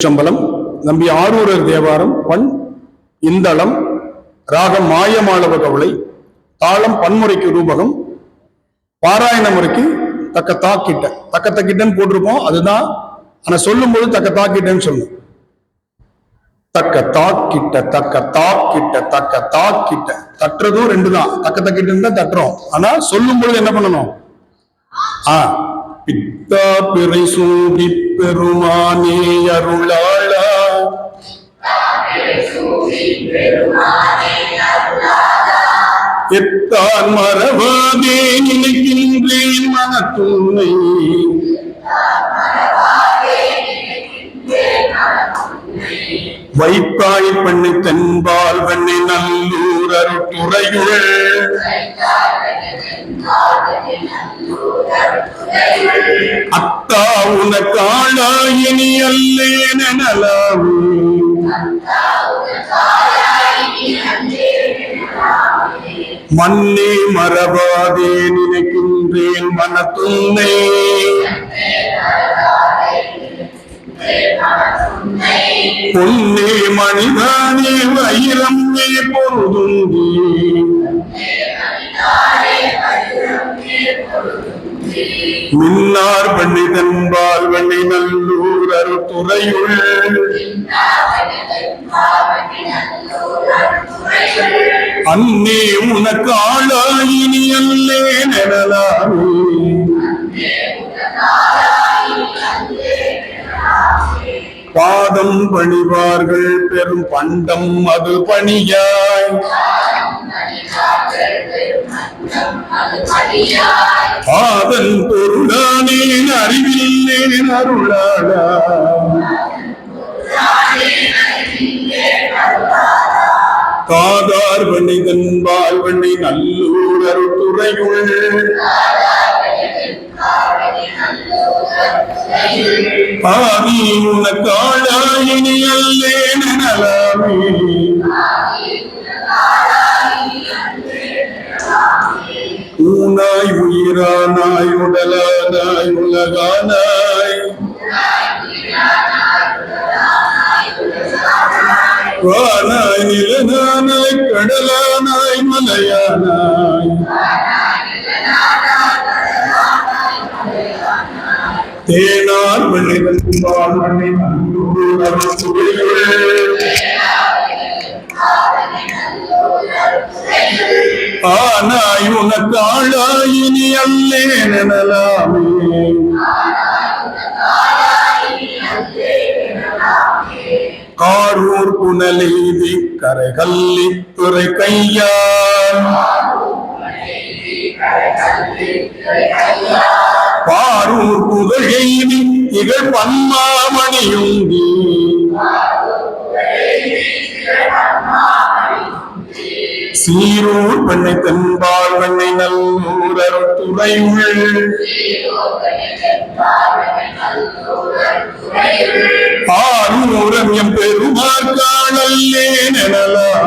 சம்பளம் நம்பி ஆரூரர் தேவாரம் பண் இந்தளம் ராகம் மாயமாளவ கவலை தாளம் பன்முறைக்கு ரூபகம் பாராயண முறைக்கு தக்க தாக்கிட்ட தக்க தக்கிட்டன்னு போட்டிருப்போம் அதுதான். ஆனா சொல்லும்போது தக்க தாக்கிட்டன்னு சொல்லணும் தக்க தாக்கிட்ட தக்க தாக்கிட்ட தக்க தாக்கிட்ட தட்டுறதும் ரெண்டு தான் தக்க தக்கிட்டன்னு தான் தட்டுறோம். ஆனா சொல்லும் பொழுது என்ன பண்ணணும்? ஆ பித்தா பிறை சூடி பெருமானே அருளாளா. எத்தான் மறவாதே நினைக்கின்றேன் மனத்துணை. வைத்தாய் பெண்ணை தென்பால் வெண்ணை நல்லூர் அருட்டுறையுள் அத்தா உனக்காளாயினி அல்லேன நலாவு மண்ணே மறவாதே நினைக்கின்றேன் மனத்துண்ணே பொன்னே மணிதானே வைரம் நீ பொருதுந்தி மின்னார் பண்ணி தன்பால் வெண்ணை நல்லூர் அருத்துறையுள் அன்னே உனக்கு ஆளாயினி அல்லே நெனலாமே. பாதம் பணிவார்கள் பெரும் பண்டம் அது பணியாய். பாதன் பொருளானேன் அறிவில்லேன் அருளாடா காதார் வணிகன் வாழ்வண்ணி நல்லூர் அருட்டுறையுள் ஆதி உனக்காளாயினி அல்லேன் நலாமே ஊனாய் உயிரானாய் உடலானாய் உலகானாய். வானாய் நிலனானாய் கடலானாய் மலையானாய். தேன ஆனாய் உனக்கு ஆளாயினி அல்லே எனலாமே. காரூர் புனலெய்தி கரைகல்லி துறை கையார். பாரூர் புகழெய்தி திகழ் பன்மாமணியுங்கு சீரூர் பண்ணை தென்பால் பண்ணை நல்லூரர் துறையுள். ஆரூரம் எம் பெருமாள் காணல்லே எனலாம்.